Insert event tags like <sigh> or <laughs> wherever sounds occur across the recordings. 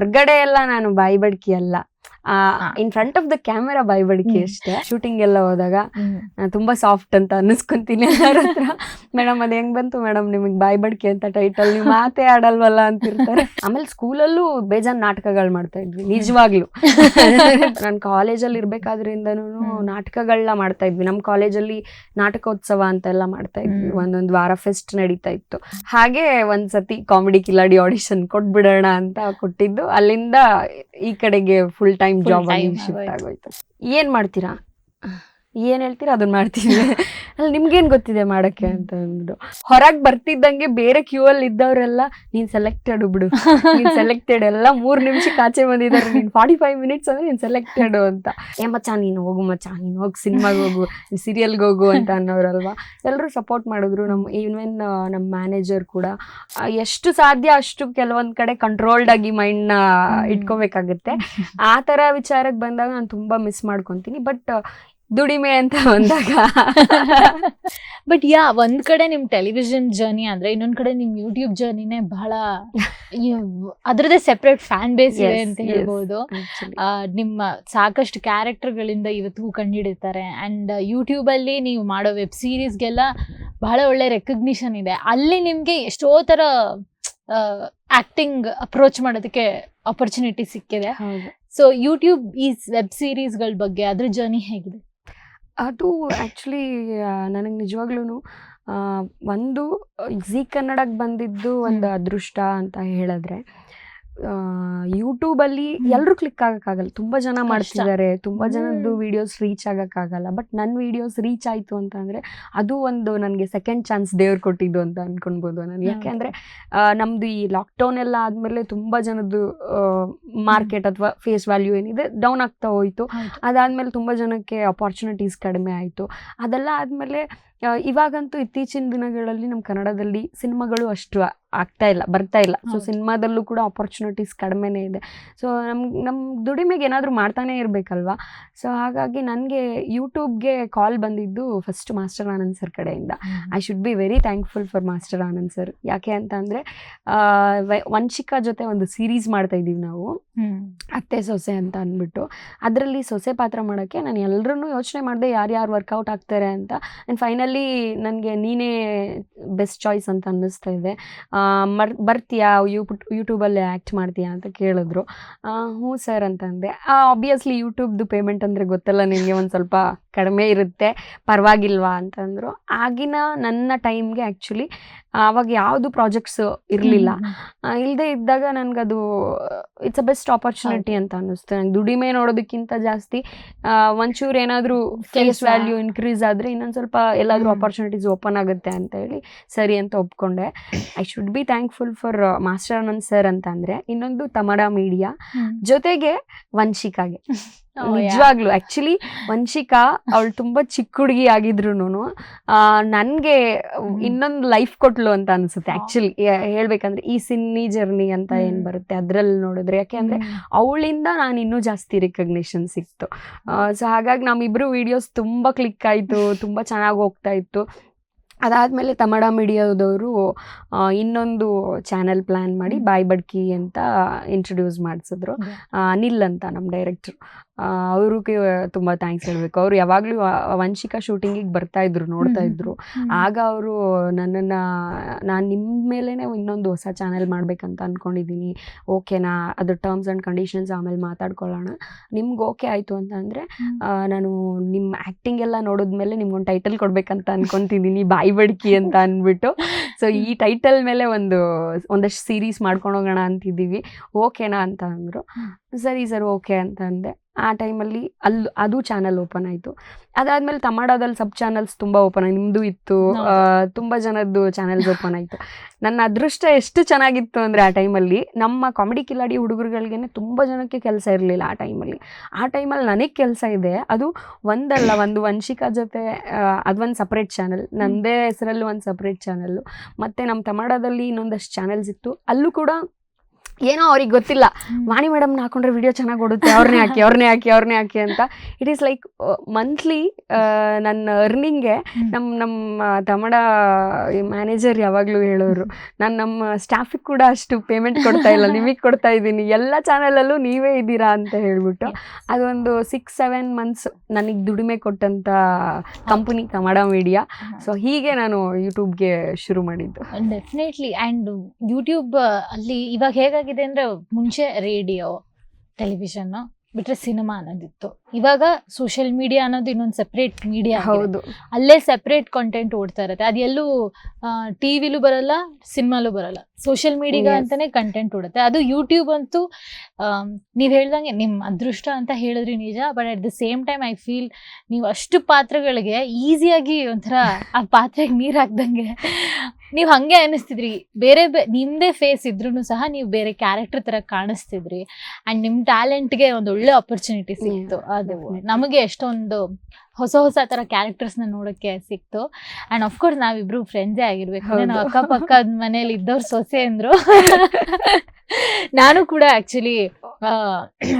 ಹೊರಗಡೆ ಎಲ್ಲ ನಾನು ಬಾಯಿ ಬಡ್ಕಿ ಅಲ್ಲ. In front of the camera ಬಾಯಿ ಬಡ್ಕಿ ಅಷ್ಟೇ. ಶೂಟಿಂಗ್ ಎಲ್ಲ ಹೋದಾಗ. ತುಂಬಾ ಸಾಫ್ಟ್ ಅಂತ ಅನ್ನಿಸ್ಕೊಂತೀನಿ ಎಲ್ಲರ ಹತ್ರ. ಮೇಡಮ್ ಅದ್ ಹೆಂಗ್ ಬಂತು ಮೇಡಮ್ ನಿಮಗೆ ಬಾಯ್ ಬಡ್ಕಿ ಅಂತ ಟೈಟಲ್ ನೀವು ಮಾತೇ ಆಡಲ್ವಲ್ಲ ಅಂತಿರ್ತಾರೆ. ಆಮೇಲೆ ಸ್ಕೂಲಲ್ಲೂ ಬೇಜಾನ್ ನಾಟಕಗಳು ಮಾಡ್ತಾ ಇದ್ವಿ ನಿಜವಾಗ್ಲು. <laughs> ನಾನು ಕಾಲೇಜಲ್ಲಿ ಇರ್ಬೇಕಾದ್ರಿಂದನೂ. ನಾಟಕಗಳನ್ನ ಮಾಡ್ತಾ ಇದ್ವಿ. ನಮ್ಮ ಕಾಲೇಜಲ್ಲಿ ನಾಟಕೋತ್ಸವ ಅಂತೆಲ್ಲ ಮಾಡ್ತಾ ಇದ್ವಿ. ಒಂದೊಂದ್ ಒಂದೊಂದು ವಾರ ಫೆಸ್ಟ್ ನಡೀತಾ ಇತ್ತು. ಹಾಗೆ ಒಂದ್ಸತಿ ಕಾಮಿಡಿ ಕಿಲಾಡಿ ಆಡಿಷನ್ ಕೊಟ್ಬಿಡೋಣ ಅಂತ ಕೊಟ್ಟಿದ್ದು. ಅಲ್ಲಿಂದ ಈ ಕಡೆಗೆ ಫುಲ್ ಟೈಮ್ ಜಾಬ್ ಆಗಿ ಶಿಫ್ಟ್ ಆಗೋಯ್ತು. ಆಗೋಯ್ತು ಏನ್ ಮಾಡ್ತೀರಾ ಏನ್ ಹೇಳ್ತೀರಾ? ಅದನ್ನ ಮಾಡ್ತೀವಿ ಅಲ್ಲಿ ನಿಮ್ಗೇನ್ ಗೊತ್ತಿದೆ ಮಾಡಕ್ಕೆ ಅಂತ ಅಂದ್ರು ಹೊರಗ್ ಬರ್ತಿದ್ದಂಗೆ ಬೇರೆ ಕ್ಯೂ ಅಲ್ಲಿ ಇದ್ದವರೆಲ್ಲ ನೀನ್ ಸೆಲೆಕ್ಟೆಡ್ ಬಿಡು. ನೀನ್ ಸೆಲೆಕ್ಟೆಡ್ ಎಲ್ಲ ಮೂರ್ ನಿಮಿಷ ಆಚೆ ಬಂದಿದ್ದಾರೆ. ನೀನ್ ಫಾರ್ಟಿ ಫೈವ್ ಮಿನಿಟ್ಸ್ ಅಂದ್ರೆ ನೀನ್ ಸೆಲೆಕ್ಟೆಡ್ ಅಂತ. ಏ ಮಚ್ಚ ನೀನು ಹೋಗು ಮಚ್ಚ. ನೀನ್ ಹೋಗಿ ಸಿನಿಮಾಗೆ ಹೋಗು. ಸೀರಿಯಲ್ಗೆ ಹೋಗು ಅಂತ ಅನ್ನೋರಲ್ವಾ? ಎಲ್ಲರೂ ಸಪೋರ್ಟ್ ಮಾಡಿದ್ರು. ನಮ್ಮ ಈವನ್ ನಮ್ಮ ಮ್ಯಾನೇಜರ್ ಕೂಡ. ಎಷ್ಟು ಸಾಧ್ಯ ಅಷ್ಟು ಕೆಲವೊಂದ್ ಕಡೆ ಕಂಟ್ರೋಲ್ಡ್ ಆಗಿ ಮೈಂಡ್ನ ಇಟ್ಕೋಬೇಕಾಗತ್ತೆ ಇಟ್ಕೋಬೇಕಾಗುತ್ತೆ. ಆ ತರ ವಿಚಾರಕ್ಕೆ ಬಂದಾಗ ನಾನು ತುಂಬಾ ಮಿಸ್ ಮಾಡ್ಕೊಂತೀನಿ. ಬಟ್ ದುಡಿಮೆ ಅಂತ ಬಂದಾಗ. ಬಟ್ ಯಾ ಒಂದ್ ಕಡೆ ನಿಮ್ ಟೆಲಿವಿಷನ್ ಜರ್ನಿ ಅಂದ್ರೆ ಇನ್ನೊಂದ್ ಕಡೆ ನಿಮ್ ಯೂಟ್ಯೂಬ್ ಜರ್ನಿನೇ ಬಹಳ ಅದ್ರದೇ ಸೆಪರೇಟ್ ಫ್ಯಾನ್ ಬೇಸ್ ಇದೆ ಅಂತ. ಹೇಳ್ಬೋದು. ನಿಮ್ಮ ಸಾಕಷ್ಟು ಕ್ಯಾರೆಕ್ಟರ್ ಗಳಿಂದ ಇವತ್ತಿಗೂ ಕಂಡಿಡಿತಾರೆ ಅಂಡ್ ಯೂಟ್ಯೂಬ್ ಅಲ್ಲಿ ನೀವು ಮಾಡೋ ವೆಬ್ ಸೀರೀಸ್ಗೆಲ್ಲ ಬಹಳ ಒಳ್ಳೆ ರೆಕಗ್ನಿಷನ್ ಇದೆ. ಅಲ್ಲಿ ನಿಮ್ಗೆ ಎಷ್ಟೋ ತರ ಆಕ್ಟಿಂಗ್ ಅಪ್ರೋಚ್ ಮಾಡೋದಕ್ಕೆ ಆಪರ್ಚುನಿಟಿ ಸಿಕ್ಕಿದೆ. ಸೊ ಯೂಟ್ಯೂಬ್ ಈ ವೆಬ್ ಸೀರೀಸ್ಗಳ ಬಗ್ಗೆ ಅದ್ರ ಜರ್ನಿ ಹೇಗಿದೆ? ಅದು ಆ್ಯಕ್ಚುಲಿ ನನಗೆ ನಿಜವಾಗ್ಲೂ ಒಂದು ಝೀ ಕನ್ನಡಕ್ಕೆ ಬಂದಿದ್ದು ಒಂದು ಅದೃಷ್ಟ ಅಂತ ಹೇಳಿದ್ರೆ. ಯೂಟ್ಯೂಬಲ್ಲಿ. ಎಲ್ಲರೂ ಕ್ಲಿಕ್ ಆಗಕ್ಕಾಗಲ್ಲ. ತುಂಬ ಜನ. ಮಾಡ್ತಿದ್ದಾರೆ ತುಂಬ ಜನದ್ದು ವೀಡಿಯೋಸ್ ರೀಚ್ ಆಗಕ್ಕಾಗಲ್ಲ. ಬಟ್ ನನ್ನ ವೀಡಿಯೋಸ್ ರೀಚ್ ಆಯಿತು ಅಂತಂದರೆ ಅದು ಒಂದು ನನಗೆ ಸೆಕೆಂಡ್ ಚಾನ್ಸ್ ದೇವ್ರು ಕೊಟ್ಟಿದ್ದು ಅಂತ ಅಂದ್ಕೊಳ್ಬೋದು ನಾನು. ಯಾಕೆಂದರೆ ನಮ್ದು ನಮ್ಮದು ಈ ಲಾಕ್ಡೌನ್ ಎಲ್ಲ ಆದಮೇಲೆ ತುಂಬ ಜನದ್ದು ಮಾರ್ಕೆಟ್ ಅಥವಾ ಫೇಸ್ ವ್ಯಾಲ್ಯೂ ಏನಿದೆ ಡೌನ್ ಆಗ್ತಾ ಹೋಯಿತು. ಅದಾದ್ಮೇಲೆ ತುಂಬ ಜನಕ್ಕೆ ಅಪಾರ್ಚುನಿಟೀಸ್ ಕಡಿಮೆ ಆಯಿತು. ಅದೆಲ್ಲ ಆದಮೇಲೆ ಇವಾಗಂತೂ ಇತ್ತೀಚಿನ ದಿನಗಳಲ್ಲಿ ನಮ್ಮ ಕನ್ನಡದಲ್ಲಿ ಸಿನಿಮಾಗಳು ಅಷ್ಟು ಆಗ್ತಾ ಇಲ್ಲ ಬರ್ತಾ ಇಲ್ಲ. ಸೊ. ಸಿನಿಮಾದಲ್ಲೂ ಕೂಡ ಆಪರ್ಚುನಿಟೀಸ್ ಕಡಿಮೆನೇ ಇದೆ. ಸೊ ನಮ್ಮ ನಮ್ಮ ದುಡಿಮೆಗೆ ಏನಾದರೂ ಮಾಡ್ತಾನೆ ಇರಬೇಕಲ್ವಾ? ಸೊ ಹಾಗಾಗಿ ನನಗೆ ಯೂಟ್ಯೂಬ್ಗೆ ಕಾಲ್ ಬಂದಿದ್ದು ಫಸ್ಟ್ ಮಾಸ್ಟರ್ ಆನಂದ್ ಸರ್ ಕಡೆಯಿಂದ. I should be very thankful for master Anand sir ಯಾಕೆ ಅಂತ ಅಂದರೆ ವಂಶಿಕಾ ಜೊತೆ ಒಂದು ಸೀರೀಸ್ ಮಾಡ್ತಾ ಇದ್ದೀವಿ ನಾವು. ಅತ್ತೆ ಸೊಸೆ ಅಂತ ಅಂದ್ಬಿಟ್ಟು. ಅದರಲ್ಲಿ ಸೊಸೆ ಪಾತ್ರ ಮಾಡೋಕ್ಕೆ ನಾನು ಎಲ್ಲರನ್ನೂ ಯೋಚನೆ ಮಾಡಿದೆ ಯಾರ್ಯಾರು ವರ್ಕೌಟ್ ಆಗ್ತಾರೆ ಅಂತ. ಆ್ಯಂಡ್ ಫೈನಲಿ ನನಗೆ ನೀನೇ ಬೆಸ್ಟ್ ಚಾಯ್ಸ್ ಅಂತ ಅನ್ನಿಸ್ತಾ ಇದೆ. ಮರ್ ಬರ್ತೀಯಾ ಯೂಟ್ಯೂಬ್ ಯೂಟ್ಯೂಬಲ್ಲೇ ಆ್ಯಕ್ಟ್ ಮಾಡ್ತೀಯಾ ಅಂತ ಕೇಳಿದ್ರು. ಆ, ಹ್ಞೂ ಸರ್ ಅಂತಂದೆ ಆಬ್ವಿಯಸ್ಲಿ ಯೂಟ್ಯೂಬ್ದು ಪೇಮೆಂಟ್ ಅಂದರೆ ಗೊತ್ತಲ್ಲ ನಿಮಗೆ ಒಂದು ಸ್ವಲ್ಪ ಕಡಿಮೆ ಇರುತ್ತೆ. ಪರವಾಗಿಲ್ವಾ ಅಂತಂದರು ಆಗಿನ ನನ್ನ ಟೈಮ್ಗೆ ಆ್ಯಕ್ಚುಲಿ ಆವಾಗ ಯಾವುದು ಪ್ರಾಜೆಕ್ಟ್ಸ್ ಇರಲಿಲ್ಲ. ಇಲ್ಲದೆ ಇದ್ದಾಗ ನನಗದು ಇಟ್ಸ್ ಅ ಬೆಸ್ಟ್ ಆಪರ್ಚುನಿಟಿ ಅಂತ ಅನ್ನಿಸ್ತು. ನಂಗೆ ದುಡಿಮೆ ನೋಡೋದಕ್ಕಿಂತ ಜಾಸ್ತಿ ಒಂಚೂರು ಏನಾದರೂ ಫೇಸ್ ವ್ಯಾಲ್ಯೂ ಇನ್ಕ್ರೀಸ್ ಆದರೆ ಇನ್ನೊಂದು ಸ್ವಲ್ಪ ಎಲ್ಲಾದರೂ ಹ್ಮ್. ಅಪರ್ಚುನಿಟೀಸ್ ಓಪನ್ ಆಗುತ್ತೆ ಅಂತ ಹೇಳಿ ಸರಿ ಅಂತ ಒಪ್ಕೊಂಡೆ. I should be thankful for master Anand sir ಅಂತ ಅಂದರೆ ಇನ್ನೊಂದು ತಮಡ ಮೀಡಿಯಾ ಜೊತೆಗೆ ವಂಶಿಕಾಗೆ. ನಿಜವಾಗ್ಲು ಆಕ್ಚುಲಿ ವಂಶಿಕಾ ಅವಳು ತುಂಬಾ ಚಿಕ್ಕ ಹುಡುಗಿ ಆಗಿದ್ರು ನನ್ಗೆ ಇನ್ನೊಂದು ಲೈಫ್ ಕೊಟ್ಲು ಅಂತ ಅನ್ಸುತ್ತೆ ಆಕ್ಚುಲಿ ಹೇಳ್ಬೇಕಂದ್ರೆ ಈ ಸಿನ್ನಿ ಜರ್ನಿ ಅಂತ ಏನ್ ಬರುತ್ತೆ ಅದ್ರಲ್ಲಿ ನೋಡಿದ್ರೆ ಯಾಕೆಂದ್ರೆ ಅವಳಿಂದ ನಾನು ಇನ್ನೂ ಜಾಸ್ತಿ ರೆಕಗ್ನಿಷನ್ ಸಿಕ್ತು. ಸೊ ಹಾಗಾಗಿ ನಮ್ಮಿಬ್ರು ವಿಡಿಯೋಸ್ ತುಂಬಾ ಕ್ಲಿಕ್ ಆಯ್ತು <laughs> ತುಂಬಾ ಚೆನ್ನಾಗಿ ಹೋಗ್ತಾ ಇತ್ತು. ಅದಾದ್ಮೇಲೆ ತಮಡ ಮೀಡಿಯಾದವರು ಇನ್ನೊಂದು ಚಾನೆಲ್ ಪ್ಲಾನ್ ಮಾಡಿ ಬಾಯ್ ಬಡ್ಕಿ ಅಂತ ಇಂಟ್ರೊಡ್ಯೂಸ್ ಮಾಡಿಸಿದ್ರು. ಅನಿಲ್ ಅಂತ ನಮ್ಮ ಡೈರೆಕ್ಟ್ರು ಅವ್ರಿಗೆ ತುಂಬ ಥ್ಯಾಂಕ್ಸ್ ಹೇಳಬೇಕು. ಅವ್ರು ಯಾವಾಗಲೂ ವಂಶಿಕಾ ಶೂಟಿಂಗಿಗೆ ಬರ್ತಾ ಇದ್ರು ನೋಡ್ತಾ ಇದ್ರು. ಆಗ ಅವರು ನನ್ನನ್ನು ನಾನು ನಿಮ್ಮ ಮೇಲೇ ಇನ್ನೊಂದು ಹೊಸ ಚಾನೆಲ್ ಮಾಡಬೇಕಂತ ಅಂದ್ಕೊಂಡಿದ್ದೀನಿ ಓಕೆನಾ ಅದ್ರ ಟರ್ಮ್ಸ್ ಆ್ಯಂಡ್ ಕಂಡೀಷನ್ಸ್ ಆಮೇಲೆ ಮಾತಾಡ್ಕೊಳ್ಳೋಣ. ನಿಮ್ಗೆ ಓಕೆ ಆಯಿತು ಅಂತಂದರೆ ನಾನು ನಿಮ್ಮ ಆ್ಯಕ್ಟಿಂಗ್ ಎಲ್ಲ ನೋಡಿದ್ಮೇಲೆ ನಿಮ್ಗೊಂದು ಟೈಟಲ್ ಕೊಡ್ಬೇಕಂತ ಅಂದ್ಕೊತಿದ್ದೀನಿ ಬಾಯಿ ಬಡ್ಕಿ ಅಂತ ಅಂದ್ಬಿಟ್ಟು ಸೊ ಈ ಟೈಟಲ್ ಮೇಲೆ ಒಂದು ಒಂದಷ್ಟು ಸೀರೀಸ್ ಮಾಡ್ಕೊಂಡು ಹೋಗೋಣ ಅಂತಿದ್ದೀವಿ. ಓಕೆನಾ ಅಂತ ಅಂದರು. ಸರಿ ಸರ್ ಓಕೆ ಅಂತಂದೆ ಆ ಟೈಮಲ್ಲಿ ಅಲ್ಲಿ ಅದು ಚಾನಲ್ ಓಪನ್ ಆಯಿತು. ಅದಾದಮೇಲೆ ತಮಾಡಾದಲ್ಲಿ ಸಬ್ ಚಾನಲ್ಸ್ ತುಂಬ ಓಪನ್ ಆಗಿ ನಿಮ್ಮದು ಇತ್ತು. ತುಂಬ ಜನದ್ದು ಚಾನಲ್ಸ್ ಓಪನ್ ಆಯಿತು. ನನ್ನ ಅದೃಷ್ಟ ಎಷ್ಟು ಚೆನ್ನಾಗಿತ್ತು ಅಂದರೆ ಆ ಟೈಮಲ್ಲಿ ನಮ್ಮ ಕಾಮಿಡಿ ಕಿಲಾಡಿ ಹುಡುಗರುಗಳಿಗೆ ತುಂಬ ಜನಕ್ಕೆ ಕೆಲಸ ಇರಲಿಲ್ಲ ಆ ಟೈಮಲ್ಲಿ. ಆ ಟೈಮಲ್ಲಿ ನನಗೆ ಕೆಲಸ ಇದೆ. ಅದು ಒಂದಲ್ಲ ಒಂದು ವಂಶಿಕಾ ಜೊತೆ ಅದೊಂದು ಸಪ್ರೇಟ್ ಚಾನಲ್ ನನ್ನದೇ ಹೆಸರಲ್ಲೂ ಒಂದು ಸಪ್ರೇಟ್ ಚಾನಲ್ಲು ಮತ್ತು ನಮ್ಮ ತಮಾಡದಲ್ಲಿ ಇನ್ನೊಂದಷ್ಟು ಚಾನಲ್ಸ್ ಇತ್ತು. ಅಲ್ಲೂ ಕೂಡ ಏನೋ ಅವ್ರಿಗೆ ಗೊತ್ತಿಲ್ಲ. ವಾಣಿ ಮೇಡಮ್ ಹಾಕೊಂಡ್ರೆ ವಿಡಿಯೋ ಚೆನ್ನಾಗಿ ಓಡುತ್ತೆ. ಅವ್ರನ್ನೇ ಹಾಕಿ ಅವ್ರನ್ನೇ ಹಾಕಿ ಅವ್ರನ್ನೇ ಹಾಕಿ ಅಂತ. ಇಟ್ ಈಸ್ ಲೈಕ್ ಮಂತ್ಲಿ ನನ್ನ ಅರ್ನಿಂಗ್ಗೆ ನಮ್ಮ ನಮ್ಮ ತಮಡ ಮ್ಯಾನೇಜರ್ ಯಾವಾಗಲೂ ಹೇಳೋರು ನಾನು ನಮ್ಮ ಸ್ಟಾಫಿಗೆ ಕೂಡ ಅಷ್ಟು ಪೇಮೆಂಟ್ ಕೊಡ್ತಾ ಇಲ್ಲ ನಿಮಗೆ ಕೊಡ್ತಾ ಇದ್ದೀನಿ. ಎಲ್ಲ ಚಾನಲಲ್ಲೂ ನೀವೇ ಇದ್ದೀರಾ ಅಂತ ಹೇಳ್ಬಿಟ್ಟು ಅದೊಂದು ಸಿಕ್ಸ್ ಸೆವೆನ್ ಮಂತ್ಸ್ ನನಗೆ ದುಡಿಮೆ ಕೊಟ್ಟಂಥ ಕಂಪನಿ ತಮಡ ಮೀಡಿಯಾ ಸೊ ಹೀಗೆ ನಾನು ಯೂಟ್ಯೂಬ್ಗೆ ಶುರು ಮಾಡಿದ್ದು. ಡೆಫಿನೆಟ್ಲಿ ಆ್ಯಂಡ್ ಯೂಟ್ಯೂಬ್ ಅಲ್ಲಿ ಇವಾಗ ಹೇಗಾಗಿದೆ ಅಂದ್ರೆ ಮುಂಚೆ ರೇಡಿಯೋ ಟೆಲಿವಿಷನ್ ಬಿಟ್ರೆ ಸಿನಿಮಾ ಅನ್ನೋದಿತ್ತು. ಇವಾಗ ಸೋಷಿಯಲ್ ಮೀಡಿಯಾ ಅನ್ನೋದು ಇನ್ನೊಂದು ಸೆಪರೇಟ್ ಮೀಡಿಯಾ ಹೌದು. ಅಲ್ಲೇ ಸೆಪರೇಟ್ ಕಂಟೆಂಟ್ ಓಡ್ತಾ ಇರುತ್ತೆ. ಅದು ಎಲ್ಲೂ ಟಿವಿಲೂ ಬರಲ್ಲ ಸಿನಿಮಾಲೂ ಬರಲ್ಲ. Social media. ಅಂತಾನೆ ಕಂಟೆಂಟ್ ಓಡುತ್ತೆ. ಅದು ಯೂಟ್ಯೂಬ್ ಅಂತೂ ನೀವು ಹೇಳ್ದಂಗೆ ನಿಮ್ಮ ಅದೃಷ್ಟ ಅಂತ ಹೇಳಿದ್ರಿ ನಿಜ but at the same time I feel ನೀವು ಅಷ್ಟು ಪಾತ್ರಗಳಿಗೆ ಈಸಿಯಾಗಿ ಒಂಥರ ಆ ಪಾತ್ರೆಗೆ ನೀರ್ ಹಾಕ್ದಂಗೆ ನೀವು ಹಂಗೆ ಅನಿಸ್ತಿದ್ರಿ ಬೇರೆ ಬೇ ನಿಮ್ಮದೇ ಫೇಸ್ ಇದ್ರೂ ಸಹ ನೀವು ಬೇರೆ ಕ್ಯಾರೆಕ್ಟರ್ ತರ ಕಾಣಿಸ್ತಿದ್ರಿ. ಅಂಡ್ ನಿಮ್ಮ ಟ್ಯಾಲೆಂಟ್ಗೆ ಒಂದು ಒಳ್ಳೆ ಆಪರ್ಚುನಿಟಿ ಸಿಕ್ತು. ಅದು. ನಮಗೆ ಎಷ್ಟೊಂದು ಹೊಸ ಹೊಸ ತರ ಕ್ಯಾರೆಕ್ಟರ್ಸ್ನ ನೋಡಕ್ಕೆ ಸಿಕ್ತು. ಅಂಡ್ ಅಫ್ಕೋರ್ಸ್ ನಾವಿಬ್ರು ಫ್ರೆಂಡ್ಸೇ ಆಗಿರ್ಬೇಕು. ಅಂದ್ರೆ ನಾವು ಅಕ್ಕಪಕ್ಕ ಅಕ್ಕಪಕ್ಕದ ಮನೇಲಿ ಇದ್ದವ್ರು ಸೊಸೆ ಅಂದ್ರು. <laughs> ನಾನು ಕೂಡ ಆಕ್ಚುಲಿ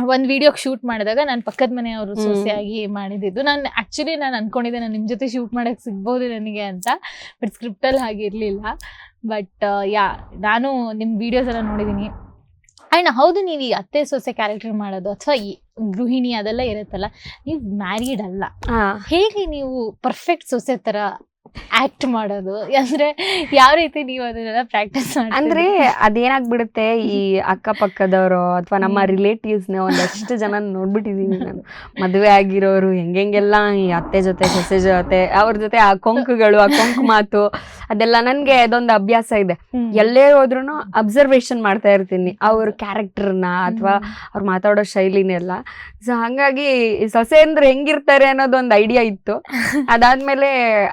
ಒಂದು ವಿಡಿಯೋ ಶೂಟ್ ಮಾಡಿದಾಗ ನಾನು ಪಕ್ಕದ ಮನೆಯವರು. ಸೊಸೆಯಾಗಿ ಮಾಡಿದ್ದು ನಾನು ಆಕ್ಚುಲಿ ನಾನು ಅನ್ಕೊಂಡಿದ್ದೆ ನಾನು ನಿಮ್ಮ ಜೊತೆ ಶೂಟ್ ಮಾಡಕ್ಕೆ ಸಿಗ್ಬೋದು ನನಗೆ ಅಂತ. ಬಟ್ ಸ್ಕ್ರಿಪ್ಟಲ್ಲಿ ಹಾಗಿರಲಿಲ್ಲ. ಬಟ್ ಯಾ ನಾನು ನಿಮ್ಮ ವಿಡಿಯೋಸ್ ಎಲ್ಲ ನೋಡಿದೀನಿ. ಆ್ಯಂಡ್ ಹೌದು ನೀವು ಈ ಅತ್ತೆ ಸೊಸೆ ಕ್ಯಾರೆಕ್ಟರ್ ಮಾಡೋದು ಅಥವಾ ಈ ಗೃಹಿಣಿ ಅದೆಲ್ಲ ಇರುತ್ತಲ್ಲ ನೀವು ಮ್ಯಾರಿಡ್ ಅಲ್ಲ. ಹೇಗೆ ನೀವು ಪರ್ಫೆಕ್ಟ್ ಸೊಸೆ ತರ ಆಕ್ಟ್ ಮಾಡೋದು. ಅಂದ್ರೆ ಯಾವ ರೀತಿ ನೀವು ಅದನ್ನೆಲ್ಲ ಪ್ರಾಕ್ಟೀಸ್ ಅಂದ್ರೆ ಅದೇನಾಗ್ಬಿಡುತ್ತೆ ಈ ಅಕ್ಕಪಕ್ಕದವರು ಅಥವಾ ನಮ್ಮ ರಿಲೇಟಿವ್ಸ್ನ ಒಂದಷ್ಟು ಜನ ನೋಡ್ಬಿಟ್ಟಿದೀನಿ ನಾನು. ಮದುವೆ ಆಗಿರೋರು ಹೆಂಗೆಲ್ಲ ಈ ಅತ್ತೆ ಜೊತೆ ಸೊಸೆ ಜೊತೆ ಅವ್ರ ಜೊತೆ ಆ ಕೊಂಕುಗಳು ಆ ಕೊಂಕು ಮಾತು ಅದೆಲ್ಲ ನನ್ಗೆ ಅದೊಂದು ಅಭ್ಯಾಸ ಇದೆ. ಎಲ್ಲೇ ಹೋದ್ರು ಅಬ್ಸರ್ವೇಷನ್ ಮಾಡ್ತಾ ಇರ್ತೀನಿ. ಅವ್ರ ಕ್ಯಾರೆಕ್ಟರ್ನ ಅಥವಾ ಅವ್ರು ಮಾತಾಡೋ ಶೈಲಿನೆಲ್ಲ. ಸೊ ಹಂಗಾಗಿ ಸೊಸೆ ಅಂದ್ರೆ ಹೆಂಗಿರ್ತಾರೆ ಅನ್ನೋದೊಂದು ಐಡಿಯಾ ಇತ್ತು. ಅದಾದ್ಮೇಲೆ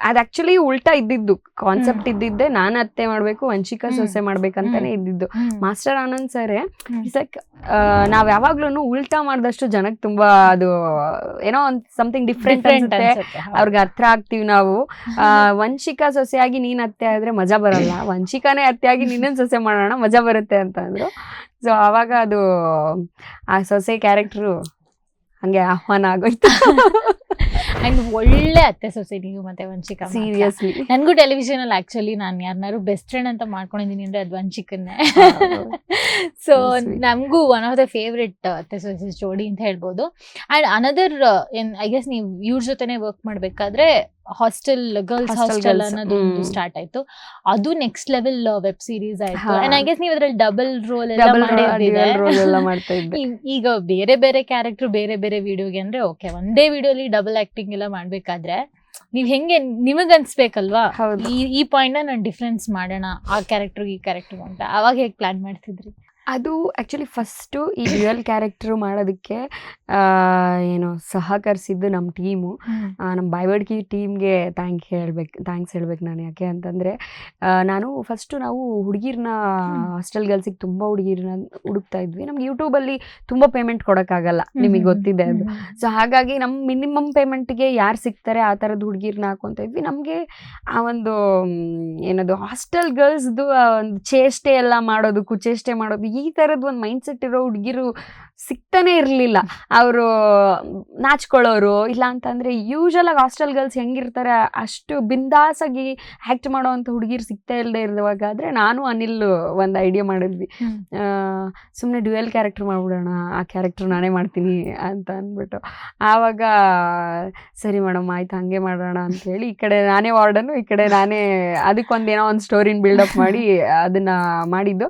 ಅದ್ ಆಕ್ಚುಲಿ ಉಲ್ಟಾ ಇದ್ದಿದ್ದು. ಕಾನ್ಸೆಪ್ಟ್ ಇದ್ದಿದ್ದೆ. ನಾನು ಅತ್ತೆ ಮಾಡ್ಬೇಕು ವಂಶಿಕಾ. ಸೊಸೆ ಮಾಡ್ಬೇಕಂತಾನೆ ಇದ್ದಿದ್ದು. ಮಾಸ್ಟರ್ ಆನಂದ್ ಸರೇ. ಲೈಕ್ ನಾವ್ ಯಾವಾಗ್ಲೂ ಉಲ್ಟಾ ಮಾಡಿದಷ್ಟು ಜನಕ್ಕೆ ತುಂಬಾ ಅದು ಏನೋ ಒಂದ್ ಸಮಥಿಂಗ್ ಡಿಫ್ರೆಂಟ್ ಅನ್ಸುತ್ತೆ. ಅವ್ರಿಗೆ ಹತ್ರ ಆಗ್ತೀವಿ ನಾವು. ವಂಶಿಕಾ ಸೊಸೆಯಾಗಿ ನೀನ್ ಅತ್ತೆ ಆದ್ರೆ ಮಜಾ ಬರಲ್ಲ. <coughs> ವಂಶಿಕಾನೇ ಅತ್ತೆಯಾಗಿ ನಿನ್ನನ್ ಸೊಸೆ ಮಾಡೋಣ ಮಜಾ ಬರುತ್ತೆ ಅಂತ ಅಂದ್ರು. ಸೊ ಅವಾಗ ಅದು ಆ ಸೊಸೆ ಕ್ಯಾರೆಕ್ಟರ್ ಹಂಗೆ ಆಹ್ವಾನ ಆಗೋಯ್ತು. <laughs> ಅಂಡ್ ಒಳ್ಳೆ ಅತ್ತೆ ಸೊಸೆ ನೀವು ಮತ್ತೆ ವಂಚಿಕ. ಸೀರಿಯಸ್ಲಿ ನನಗೂ ಟೆಲಿವಿಷನ್ ಅಲ್ಲಿ ಆಕ್ಚುಲಿ ನಾನು ಯಾರನ್ನಾರು ಬೆಸ್ಟ್ ಫ್ರೆಂಡ್ ಅಂತ ಮಾಡ್ಕೊಂಡಿದ್ದೀನಿ ಅಂದ್ರೆ ಅದು ವಂಶಿಕನ್ನೇ. ಸೊ ನಮಗೂ ಒನ್ ಆಫ್ ದ ಫೇವ್ರೆಟ್ ಅತ್ತೆ ಸೊಸೆ ಜೋಡಿ ಅಂತ ಹೇಳ್ಬೋದು. ಅಂಡ್ ಅನದರ್ ಏನ್ ಐ ಗೆಸ್ ನೀವು ಇವ್ರ ಜೊತೆನೆ ವರ್ಕ್ ಮಾಡ್ಬೇಕಾದ್ರೆ ಹಾಸ್ಟೆಲ್ ಗರ್ಲ್ಸ್ ಹಾಸ್ಟೆಲ್. ಅನ್ನೋದು ಸ್ಟಾರ್ಟ್ ಆಯ್ತು. ಅದು ನೆಕ್ಸ್ಟ್ ಲೆವೆಲ್ ವೆಬ್ ಸೀರೀಸ್ ಆಯ್ತು. ಅಂಡ್ ಐ ಗೆಸ್ ನೀವು ಅದ್ರಲ್ಲಿ ಡಬಲ್ ರೋಲ್ ಎಲ್ಲ ಡಬಲ್ ರೋಲ್ ಎಲ್ಲ ಮಾಡ್ತಾ ಇದ್ದೆ. <laughs> ಈಗ ಬೇರೆ ಬೇರೆ ಕ್ಯಾರೆಕ್ಟರ್ ಬೇರೆ ಬೇರೆ ವಿಡಿಯೋಗೆ ಅಂದ್ರೆ ಓಕೆ ಒಂದೇ ವಿಡಿಯೋಲಿ ಡಬಲ್ ಆಕ್ಟಿಂಗ್ ಎಲ್ಲ ಮಾಡ್ಬೇಕಾದ್ರೆ ನೀವ್ ಹೆಂಗೆ ನಿಮಗ್ ಅನ್ಸ್ಬೇಕಲ್ವಾ? ಈ ಈ ಪಾಯಿಂಟ್ ನಾನು ಡಿಫ್ರೆನ್ಸ್ ಮಾಡೋಣ ಆ ಕ್ಯಾರೆಕ್ಟರ್ ಈ ಕ್ಯಾರೆಕ್ಟರ್ ಅಂತ. ಅವಾಗ ಹೇಗೆ ಪ್ಲಾನ್ ಮಾಡ್ತಿದ್ರಿ? ಅದು ಆ್ಯಕ್ಚುಲಿ ಫಸ್ಟು ಈ ರಿಯಲ್ ಕ್ಯಾರೆಕ್ಟ್ರು ಮಾಡೋದಕ್ಕೆ ಏನು ಸಹಕರಿಸಿದ್ದು ನಮ್ಮ ಟೀಮು ನಮ್ಮ ಬಾಯ್ವಡ್ಕಿ ಟೀಮ್ಗೆ ಥ್ಯಾಂಕ್ ಹೇಳ್ಬೇಕು ಥ್ಯಾಂಕ್ಸ್ ಹೇಳ್ಬೇಕು ನಾನು ಯಾಕೆ ಅಂತಂದರೆ ನಾನು ಫಸ್ಟು ನಾವು ಹುಡುಗಿರನ್ನ. ಹಾಸ್ಟೆಲ್ ಗರ್ಲ್ಸಿಗೆ ತುಂಬ ಹುಡುಗಿರನ್ನ ಹುಡುಕ್ತಾ ಇದ್ವಿ. ನಮ್ಗೆ ಯೂಟ್ಯೂಬಲ್ಲಿ ತುಂಬ ಪೇಮೆಂಟ್ ಕೊಡೋಕ್ಕಾಗಲ್ಲ ನಿಮಗೆ ಗೊತ್ತಿದೆ ಅದು. ಸೊ ಹಾಗಾಗಿ ನಮ್ಮ ಮಿನಿಮಮ್ ಪೇಮೆಂಟ್ಗೆ ಯಾರು ಸಿಗ್ತಾರೆ ಆ ಥರದ ಹುಡುಗಿರನ್ನ ಹಾಕೊತ ಇದ್ವಿ. ನಮಗೆ ಆ ಒಂದು ಏನದು ಹಾಸ್ಟೆಲ್ ಗರ್ಲ್ಸ್ದು ಒಂದು ಚೇಷ್ಟೆ ಎಲ್ಲ ಮಾಡೋದು ಕುಚೇಷ್ಟೆ ಮಾಡೋದು ಈ ಥರದ್ದು ಒಂದು ಮೈಂಡ್ಸೆಟ್ ಇರೋ ಹುಡುಗಿರು ಸಿಗ್ತಾನೆ ಇರಲಿಲ್ಲ. ಅವರು ನಾಚ್ಕೊಳ್ಳೋರು ಇಲ್ಲ ಅಂತಂದರೆ ಯೂಶಲಾಗಿ ಹಾಸ್ಟೆಲ್ ಗರ್ಲ್ಸ್ ಹೆಂಗಿರ್ತಾರೆ ಅಷ್ಟು ಬಿಂದಾಸಾಗಿ ಆ್ಯಕ್ಟ್ ಮಾಡೋವಂಥ ಹುಡುಗಿರು ಸಿಗ್ತಾ ಇಲ್ಲದೆ ಇರುವಾಗಾದರೆ ನಾನು ಅನಿಲ್ ಒಂದು ಐಡಿಯಾ ಮಾಡಿದ್ವಿ. ಸುಮ್ಮನೆ ಡ್ಯುಯಲ್ ಕ್ಯಾರೆಕ್ಟರ್ ಮಾಡ್ಬಿಡೋಣ ಆ ಕ್ಯಾರೆಕ್ಟರ್ ನಾನೇ ಮಾಡ್ತೀನಿ ಅಂತ ಅಂದ್ಬಿಟ್ಟು. ಆವಾಗ ಸರಿ ಮೇಡಮ್ ಆಯ್ತು ಹಾಗೆ ಮಾಡೋಣ ಅಂತ ಹೇಳಿ ಈ ಕಡೆ ನಾನೇ ವಾರ್ಡನ್ನು ಈ ಕಡೆ ನಾನೇ ಅದಕ್ಕೊಂದೇನೋ ಒಂದು ಸ್ಟೋರಿನ ಬಿಲ್ಡಪ್ ಮಾಡಿ ಅದನ್ನ ಮಾಡಿದ್ದು.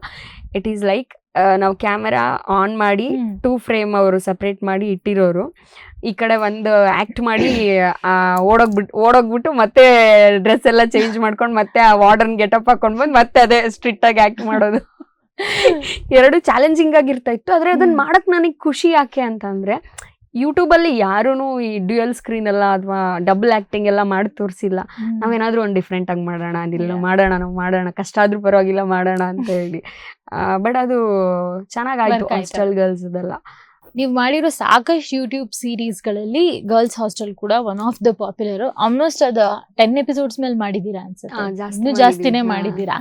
ಇಟ್ ಈಸ್ ಲೈಕ್ ನಾವು ಕ್ಯಾಮೆರಾ ಆನ್ ಮಾಡಿ ಟೂ ಫ್ರೇಮ್ ಅವರು ಸಪ್ರೇಟ್ ಮಾಡಿ ಇಟ್ಟಿರೋರು. ಈ ಕಡೆ ಒಂದು ಆಕ್ಟ್ ಮಾಡಿ ಓಡೋಗ್ಬಿಟ್ಟು ಓಡೋಗ್ಬಿಟ್ಟು ಮತ್ತೆ ಡ್ರೆಸ್ ಎಲ್ಲ ಚೇಂಜ್ ಮಾಡ್ಕೊಂಡು ಮತ್ತೆ ಆ ವಾರ್ಡನ್ ಗೆಟಪ್ ಹಾಕೊಂಡು ಬಂದು ಮತ್ತೆ ಅದೇ ಸ್ಟ್ರಿಕ್ಟ್ ಆಗಿ ಆಕ್ಟ್ ಮಾಡೋದು. <laughs> ಎರಡು ಚಾಲೆಂಜಿಂಗ್ ಆಗಿರ್ತಾ ಇತ್ತು. ಆದ್ರೆ ಅದನ್ನ. ಮಾಡಕ್ ನನಗೆ ಖುಷಿ ಯಾಕೆ ಅಂತಂದ್ರೆ ಯೂಟ್ಯೂಬಲ್ಲಿ ಯಾರೂ ಈ ಡ್ಯುಯಲ್ ಸ್ಕ್ರೀನ್ ಎಲ್ಲ ಅಥವಾ ಡಬಲ್ ಆಕ್ಟಿಂಗ್ ಎಲ್ಲ ಮಾಡಿ ತೋರಿಸಿಲ್ಲ. ನಾವೇನಾದರೂ ಒಂದು ಡಿಫ್ರೆಂಟ್ ಆಗಿ ಮಾಡೋಣ ಅದಿಲ್ಲ. ಮಾಡೋಣ ನಾವು ಮಾಡೋಣ ಕಷ್ಟ ಆದರೂ ಪರವಾಗಿಲ್ಲ ಮಾಡೋಣ ಅಂತ ಹೇಳಿ. ಬಟ್ ಅದು ಚೆನ್ನಾಗಾಯ್ತು. ಹಾಸ್ಟೆಲ್ ಗರ್ಲ್ಸ್ ಅದೆಲ್ಲ ನೀವು ಮಾಡಿರೋ ಸಾಕಷ್ಟು ಯೂಟ್ಯೂಬ್ ಸೀರೀಸ್ಗಳಲ್ಲಿ ಗರ್ಲ್ಸ್ ಹಾಸ್ಟೆಲ್ ಕೂಡ one of the popular. Almost ಅದು ಟೆನ್ ಎಪಿಸೋಡ್ಸ್ ಮೇಲೆ ಮಾಡಿದ್ದೀರಾ ಅನ್ಸುತ್ತೆ. ಇನ್ನೂ ಜಾಸ್ತಿನೇ. ಮಾಡಿದ್ದೀರಾ?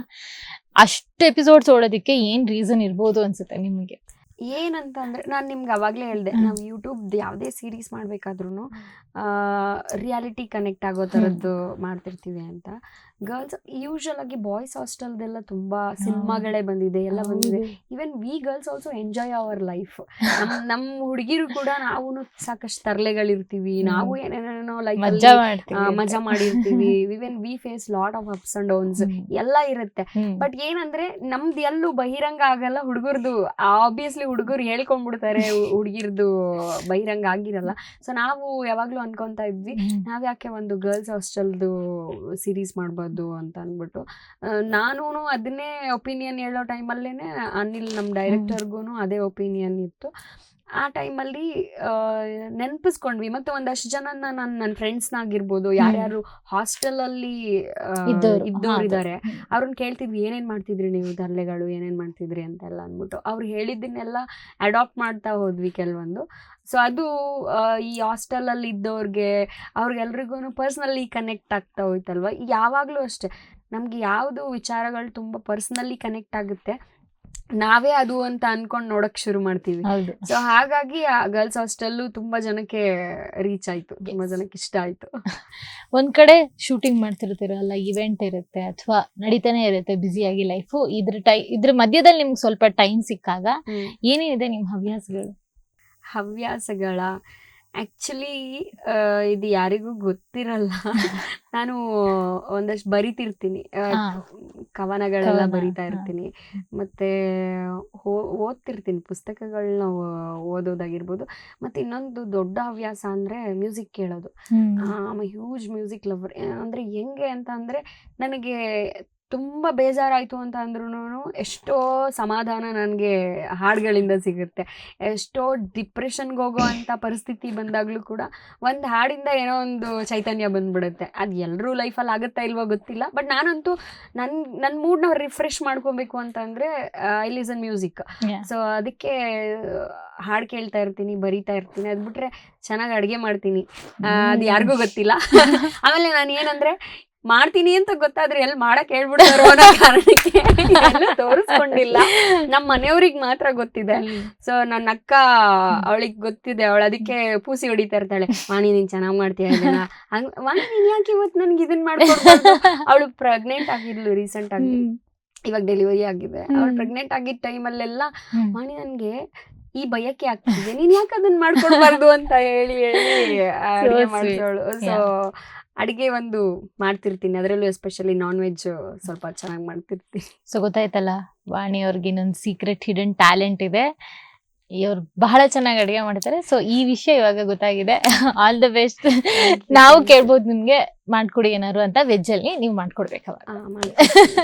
ಅಷ್ಟು ಎಪಿಸೋಡ್ಸ್ ಓಡೋದಕ್ಕೆ ಏನ್ ರೀಸನ್ ಇರ್ಬೋದು ಅನ್ಸುತ್ತೆ ನಿಮಗೆ? ಏನಂತ ಅಂದ್ರೆ ನಾನು ನಿಮ್ಗೆ ಅವಾಗಲೇ ಹೇಳಿದೆ. ನಾವು ಯೂಟ್ಯೂಬ್ ಯಾವುದೇ ಸೀರೀಸ್ ಮಾಡಬೇಕಾದ್ರೂ ರಿಯಾಲಿಟಿ ಕನೆಕ್ಟ್ ಆಗೋ ಥರದ್ದು ಮಾಡ್ತಿರ್ತೀವಿ ಅಂತ ಗರ್ಲ್ಸ್ ಯೂಶಲ್ ಆಗಿ ಬಾಯ್ಸ್ ಹಾಸ್ಟೆಲ್ದೆಲ್ಲ ತುಂಬಾ ಸಿನಿಮಾಗಳೇ ಬಂದಿದೆ ಎಲ್ಲ ಬಂದಿದೆ. Even we girls also enjoy our life ನಮ್ <laughs> ನಮ್ಮ ಹುಡುಗಿರು ಕೂಡ ನಾವು ಸಾಕಷ್ಟು ತರಲೆಗಳಿರ್ತೀವಿ. ನಾವು ಏನೇನೇನೋ ಲೈಕ್ ಮಜಾ ಮಾಡಿರ್ತೀವಿ. Even we face lot of ups and downs. ಎಲ್ಲ ಇರುತ್ತೆ. ಬಟ್ ಏನಂದ್ರೆ ನಮ್ದು ಎಲ್ಲೂ ಬಹಿರಂಗ ಆಗಲ್ಲ ಹುಡುಗರ್ದು ಆಬ್ವಿಯಸ್ಲಿ ಹುಡುಗರು ಹೇಳ್ಕೊಂಡ್ಬಿಡ್ತಾರೆ ಹುಡುಗಿರ್ದು ಬಹಿರಂಗ ಆಗಿರಲ್ಲ. ಸೊ ನಾವು ಯಾವಾಗ್ಲೂ ಅನ್ಕೊಂತ ಇದ್ವಿ. ನಾವ್ ಯಾಕೆ ಒಂದು ಗರ್ಲ್ಸ್ ಹಾಸ್ಟೆಲ್ದು ಸೀರೀಸ್ ಮಾಡ್ಬಾರ್ದು ಅಂತ ಅಂದ್ಬಿಟ್ಟು. ನಾನು ಅದನ್ನೇ ಒಪಿನಿಯನ್ ಹೇಳೋ ಟೈಮಲ್ಲೇನೆ ಅನಿಲ್ ನಮ್ಮ ಡೈರೆಕ್ಟರ್ಗೂ ಅದೇ ಒಪಿನಿಯನ್ ಇತ್ತು. ಆ ಟೈಮಲ್ಲಿ ನೆನಪಿಸ್ಕೊಂಡ್ವಿ. ಮತ್ತೆ ಒಂದಷ್ಟು ಜನ ನನ್ನ ನನ್ನ ಫ್ರೆಂಡ್ಸ್ನಾಗಿರ್ಬೋದು ಯಾರ್ಯಾರು ಹಾಸ್ಟೆಲ್ ಅಲ್ಲಿ ಇದ್ದವರಿದ್ದಾರೆ ಅವ್ರನ್ನ ಕೇಳ್ತಿದ್ವಿ ಏನೇನ್ ಮಾಡ್ತಿದ್ರಿ ನೀವು? ತರಲೆಗಳು ಏನೇನ್ ಮಾಡ್ತಿದ್ರಿ? ಅಂತೆಲ್ಲ ಅಂದ್ಬಿಟ್ಟು. ಅವ್ರು ಹೇಳಿದ್ದನ್ನೆಲ್ಲ ಅಡಾಪ್ಟ್ ಮಾಡ್ತಾ ಹೋದ್ವಿ ಕೆಲವೊಂದು. ಸೊ ಅದು ಈ ಹಾಸ್ಟೆಲ್ ಅಲ್ಲಿ ಇದ್ದವ್ರಿಗೆ ಅವ್ರಿಗೆಲ್ರಿಗೂ ಪರ್ಸ್ನಲಿ ಕನೆಕ್ಟ್ ಆಗ್ತಾ ಹೋಯ್ತಲ್ವ? ಯಾವಾಗಲೂ ಅಷ್ಟೇ. ನಮ್ಗೆ ಯಾವುದು ವಿಚಾರಗಳು ತುಂಬಾ ಪರ್ಸ್ನಲಿ ಕನೆಕ್ಟ್ ಆಗುತ್ತೆ. ನಾವೇ ಅದು ಅಂತ ಅನ್ಕೊಂಡು ನೋಡಕ್ ಶುರು ಮಾಡ್ತೀವಿ. ಸೊ ಹಾಗಾಗಿ ಆ ಗರ್ಲ್ಸ್ ಹಾಸ್ಟೆಲ್ ತುಂಬಾ ಜನಕ್ಕೆ ರೀಚ್ ಆಯ್ತು. ತುಂಬಾ ಜನಕ್ಕೆ ಇಷ್ಟ ಆಯ್ತು. <laughs> ಒಂದ್ ಕಡೆ ಶೂಟಿಂಗ್ ಮಾಡ್ತಿರ್ತೀರಲ್ಲ ಇವೆಂಟ್ ಇರುತ್ತೆ ಅಥವಾ ನಡೀತಾನೆ ಇರುತ್ತೆ ಬ್ಯುಸಿಯಾಗಿ ಲೈಫು ಇದ್ರ ಟೈ ಇದ್ರ ಮಧ್ಯದಲ್ಲಿ ನಿಮ್ಗೆ ಸ್ವಲ್ಪ ಟೈಮ್ ಸಿಕ್ಕಾಗ ಏನೇನಿದೆ ನಿಮ್ ಹವ್ಯಾಸಗಳು? ಹವ್ಯಾಸಗಳ? ಆಕ್ಚುಲಿ ಇದು ಯಾರಿಗೂ ಗೊತ್ತಿರಲ್ಲ. <laughs> ನಾನು ಒಂದಷ್ಟು ಬರಿತಿರ್ತೀನಿ. ಕವನಗಳೆಲ್ಲ ಕವನ, ಬರಿತಾ ಇರ್ತೀನಿ. ಮತ್ತೆ ಓದ್ತಿರ್ತೀನಿ. ಪುಸ್ತಕಗಳನ್ನ ಓದೋದಾಗಿರ್ಬೋದು. ಮತ್ತೆ ಇನ್ನೊಂದು ದೊಡ್ಡ ಹವ್ಯಾಸ ಅಂದ್ರೆ ಮ್ಯೂಸಿಕ್ ಕೇಳೋದು. Huge music lover. ಅಂದ್ರೆ ಹೆಂಗೆ ಅಂತ ಅಂದ್ರೆ ನನಗೆ ತುಂಬ ಬೇಜಾರಾಯಿತು ಅಂತ ಅಂದ್ರೂ ಎಷ್ಟೋ ಸಮಾಧಾನ ನನಗೆ ಹಾಡುಗಳಿಂದ ಸಿಗುತ್ತೆ. ಎಷ್ಟೋ ಡಿಪ್ರೆಷನ್ಗೆ ಹೋಗೋ ಅಂಥ ಪರಿಸ್ಥಿತಿ ಬಂದಾಗಲೂ ಕೂಡ ಒಂದು ಹಾಡಿಂದ ಏನೋ ಒಂದು ಚೈತನ್ಯ ಬಂದ್ಬಿಡುತ್ತೆ. ಅದು ಎಲ್ಲರೂ ಲೈಫಲ್ಲಿ ಆಗುತ್ತಾ ಇಲ್ವೋ ಗೊತ್ತಿಲ್ಲ. ಬಟ್ ನಾನಂತೂ ನನ್ನ ನನ್ನ ಮೂಡ್ನ ರಿಫ್ರೆಶ್ ಮಾಡ್ಕೊಬೇಕು ಅಂತಂದರೆ ಐ ಅನ್ ಮ್ಯೂಸಿಕ್. ಸೊ ಅದಕ್ಕೆ ಹಾಡು ಕೇಳ್ತಾ ಇರ್ತೀನಿ ಬರಿತಾ ಇರ್ತೀನಿ. ಅದು ಬಿಟ್ರೆ ಚೆನ್ನಾಗಿ ಅಡುಗೆ ಮಾಡ್ತೀನಿ. ಅದು ಯಾರಿಗೂ ಗೊತ್ತಿಲ್ಲ. ಆಮೇಲೆ ನಾನು ಏನಂದ್ರೆ ಮಾಡ್ತೀನಿ ಅಂತ ಗೊತ್ತಾದ್ರೆ ಎಲ್ಲಿ ಮಾಡಕ್ ಹೇಳ್ಬಿಡ್ತಾರೋ ಅನ್ನೋ ಕಾರಣಕ್ಕೆ ಎಲ್ಲೂ ತೋರಿಸ್ಕೊಂಡಿಲ್ಲ. ನಮ್ಮ ಮನೆಯವ್ರಿಗೆ ಮಾತ್ರ ಗೊತ್ತಿದೆ. ಸೊ ನನ್ನ ಅಕ್ಕ ಅವಳಿಗೆ ಗೊತ್ತಿದೆ. ಅವಳು ಅದಕ್ಕೆ ಪೂಸಿ ಹೊಡಿತಾ ಇರ್ತಾಳೆ. ವಾಣಿ ನೀನ್ ಚೆನ್ನಾಗ್ ಮಾಡ್ತೀಯ ಹಂಗ ವಾಣಿ ನೀನ್ ಯಾಕೆ ಇವತ್ತು ನನ್ಗೆ ಇದನ್ ಮಾಡ್ಕೊಂಡು ಅವಳು ಪ್ರೆಗ್ನೆಂಟ್ ಆಗಿದ್ಲು ರೀಸೆಂಟ್ ಆಗಿ. ಇವಾಗ ಡೆಲಿವರಿ ಆಗಿದೆ. ಅವಳು. ಪ್ರೆಗ್ನೆಂಟ್ ಆಗಿದ್ದ ಟೈಮಲ್ಲೆಲ್ಲ ಮಾಣಿ ವಾಣಿ ನನ್ಗೆ ಈ ಭಯಕ್ಕೆ ಆಗ್ತಿದೆ. ನೀನ್ ಯಾಕೆ ಅದನ್ನ ಮಾಡ್ಕೊಡ್ಬಾರ್ದು ಅಂತ ಹೇಳಿ ಹೇಳಿ ಮಾಡ್ತಾಳು. ಮಾಡ್ಸೋಳು. ಸೊ ಅಡಿಗೆ ಒಂದು ಮಾಡ್ತಿರ್ತೀನಿ. ಅದರಲ್ಲೂ ಎಸ್ಪೆಷಲಿ ನಾನ್ ವೆಜ್ ಸ್ವಲ್ಪ ಚೆನ್ನಾಗಿ ಮಾಡ್ತಿರ್ತೀನಿ. ಸೊ ಗೊತ್ತಾಯ್ತಲ್ಲ ವಾಣಿ ಅವ್ರಿಗೆ ಇನ್ನೊಂದು ಸೀಕ್ರೆಟ್ ಹಿಡನ್ ಟ್ಯಾಲೆಂಟ್ ಇದೆ. ಇವ್ರು ಬಹಳ ಚೆನ್ನಾಗಿ ಅಡಿಗೆ ಮಾಡ್ತಾರೆ. ಸೊ ಈ ವಿಷಯ ಇವಾಗ ಗೊತ್ತಾಗಿದೆ. ಆಲ್ ದ ಬೆಸ್ಟ್ ನಾವು ಕೇಳ್ಬೋದು ನಿಮ್ಗೆ ಮಾಡ್ಕೊಡಿ ಏನಾರು ಅಂತ ವೆಜ್ ಅಲ್ಲಿ ನೀವು ಮಾಡ್ಕೊಡ್ಬೇಕು ಅವಾಗ. ಆ, ಮಾಡ್ತೀನಿ.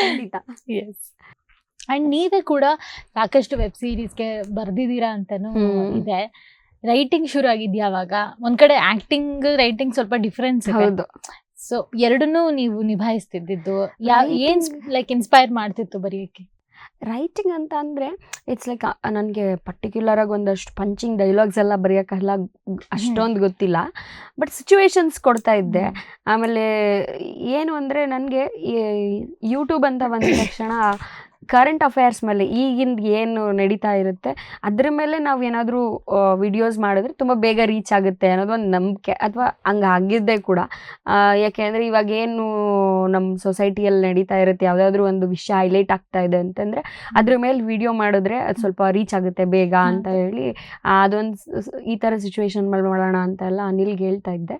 ಖಂಡಿತ. ಅಂಡ್ ನೀವೇ ಕೂಡ ಸಾಕಷ್ಟು ವೆಬ್ ಸೀರೀಸ್ಗೆ ಬರ್ದಿದ್ದೀರಾ ಅಂತನೂ ಇದೆ. ರೈಟಿಂಗ್ ಶುರು ಆಗಿದ್ಯಾ ಅವಾಗ? ಒಂದ್ ಕಡೆ ಆಕ್ಟಿಂಗ್ ರೈಟಿಂಗ್ ಸ್ವಲ್ಪ ಡಿಫ್ರೆನ್ಸ್ ಹೌದು. ಸೊ ಎರಡನ್ನೂ ನೀವು ನಿಭಾಯಿಸ್ತಿದ್ದು ಯಾ ಏನ್ ಲೈಕ್ ಇನ್ಸ್ಪೈರ್ ಮಾಡ್ತಿತ್ತು ಬರೆಯಕ್ಕೆ ರೈಟಿಂಗ್ ಅಂತ ಅಂದರೆ ಇಟ್ಸ್ ಲೈಕ್ ನನಗೆ ಪರ್ಟಿಕ್ಯುಲರ್ ಆಗಿ ಒಂದಷ್ಟು ಪಂಚಿಂಗ್ ಡೈಲಾಗ್ಸ್ ಎಲ್ಲ ಬರೆಯೋಕ್ಕೆಲ್ಲ ಅಷ್ಟೊಂದು ಗೊತ್ತಿಲ್ಲ. ಬಟ್ ಸಿಚುವೇಶನ್ಸ್ ಕೊಡ್ತಾ ಇದ್ದೆ. ಆಮೇಲೆ ಏನು ಅಂದರೆ ನನಗೆ ಯೂಟ್ಯೂಬ್ ಅಂತ ಬಂದ ತಕ್ಷಣ ಕರೆಂಟ್ ಅಫೇರ್ಸ್ ಮೇಲೆ ಈಗಿಂದ ಏನು ನಡೀತಾ ಇರುತ್ತೆ ಅದ್ರ ಮೇಲೆ ನಾವು ಏನಾದರೂ ವಿಡಿಯೋಸ್ ಮಾಡಿದ್ರೆ ತುಂಬ ಬೇಗ ರೀಚ್ ಆಗುತ್ತೆ ಅನ್ನೋದು ಒಂದು ನಂಬಿಕೆ ಅಥವಾ ಹಂಗೆ ಆಗಿದ್ದೆ ಕೂಡ. ಯಾಕೆಂದರೆ ಇವಾಗ ಏನು ನಮ್ಮ ಸೊಸೈಟಿಯಲ್ಲಿ ನಡೀತಾ ಇರುತ್ತೆ ಯಾವುದಾದ್ರೂ ಒಂದು ವಿಷಯ ಹೈಲೈಟ್ ಆಗ್ತಾ ಇದೆ ಅಂತಂದರೆ ಅದ್ರ ಮೇಲೆ ವಿಡಿಯೋ ಮಾಡಿದ್ರೆ ಅದು ಸ್ವಲ್ಪ ರೀಚ್ ಆಗುತ್ತೆ ಬೇಗ ಅಂತ ಹೇಳಿ. ಅದೊಂದು ಈ ಥರ ಸಿಚುವೇಶನ್ ಮೇಲೆ ಮಾಡೋಣ ಅಂತೆಲ್ಲ ಅನಿಲ್ಗೆ ಹೇಳ್ತಾ ಇದ್ದೆ.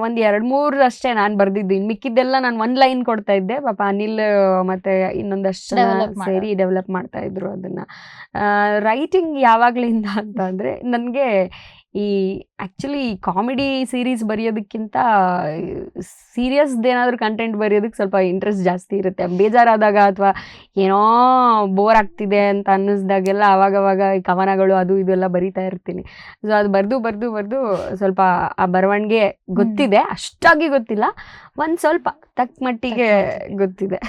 ಒಂದು ಎರಡು ಮೂರು ಅಷ್ಟೇ ನಾನು ಬರ್ದಿದ್ದೀನಿ ಮಿಕ್ಕಿದ್ದೆಲ್ಲ ನಾನು ಒಂದು ಲೈನ್ ಕೊಡ್ತಾ ಇದ್ದೆ. ಪಾಪ ಅನಿಲ್ ಮತ್ತೆ ಇನ್ನೊಂದಷ್ಟು. ಸೇರಿ ಡೆವಲಪ್ ಮಾಡ್ತಾ ಇದ್ರು ಅದನ್ನ. ರೈಟಿಂಗ್ ಯಾವಾಗ್ಲಿಂದ ಅಂತ ಅಂದ್ರೆ ನನಗೆ ಈ ಆ್ಯಕ್ಚುಲಿ ಕಾಮಿಡಿ ಸೀರೀಸ್ ಬರೆಯೋದಕ್ಕಿಂತ ಸೀರಿಯಸ್ದೇನಾದ್ರೂ ಕಂಟೆಂಟ್ ಬರೆಯೋದಕ್ಕೆ ಸ್ವಲ್ಪ ಇಂಟ್ರೆಸ್ಟ್ ಜಾಸ್ತಿ ಇರುತ್ತೆ. ಬೇಜಾರಾದಾಗ ಅಥವಾ ಏನೋ ಬೋರ್ ಆಗ್ತಿದೆ ಅಂತ ಅನ್ನಿಸ್ದಾಗೆಲ್ಲ ಅವಾಗವಾಗ ಈ ಕವನಗಳು ಅದು ಇದೆಲ್ಲ ಬರಿತಾ ಇರ್ತೀನಿ. ಸೊ ಅದು ಬರೆದು ಬರೆದು ಬರೆದು ಸ್ವಲ್ಪ ಆ ಬರವಣಿಗೆ ಗೊತ್ತಿದೆ. ಅಷ್ಟಾಗಿ ಗೊತ್ತಿಲ್ಲ. ಒಂದು ಸ್ವಲ್ಪ ತಕ್ಕ ಮಟ್ಟಿಗೆ ಗೊತ್ತಿದೆ.